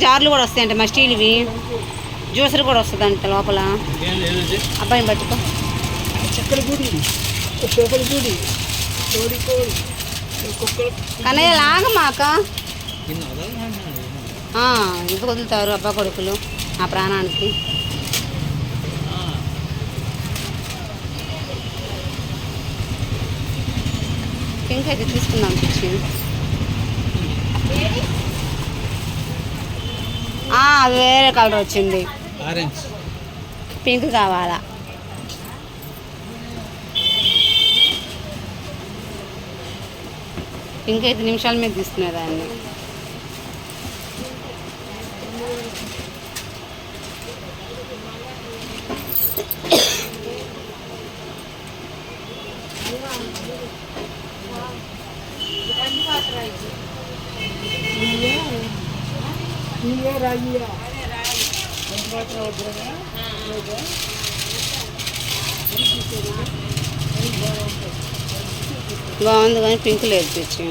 జార్లు కూడా వస్తాయంట మా స్టీల్వి. జ్యూసర్ కూడా వస్తుందంట లోపల. అబ్బాయిని పట్టుకో. కన్నయ్య లాగమాక ఎందుకు వదులుతారు అబ్బా కొడుకులు ఆ ప్రాణానికి? పింక్ అయితే తీసుకుందాం అనిపించింది ఆ, అది వేరే కలర్ వచ్చింది. ఆరెంజ్ పింక్ కావాలా? పింక్ అయితే నిమిషాల మీద తీసుకునే దాన్ని. రాయియా బాగుంది కానీ పింక్ లేదు తెచ్చి.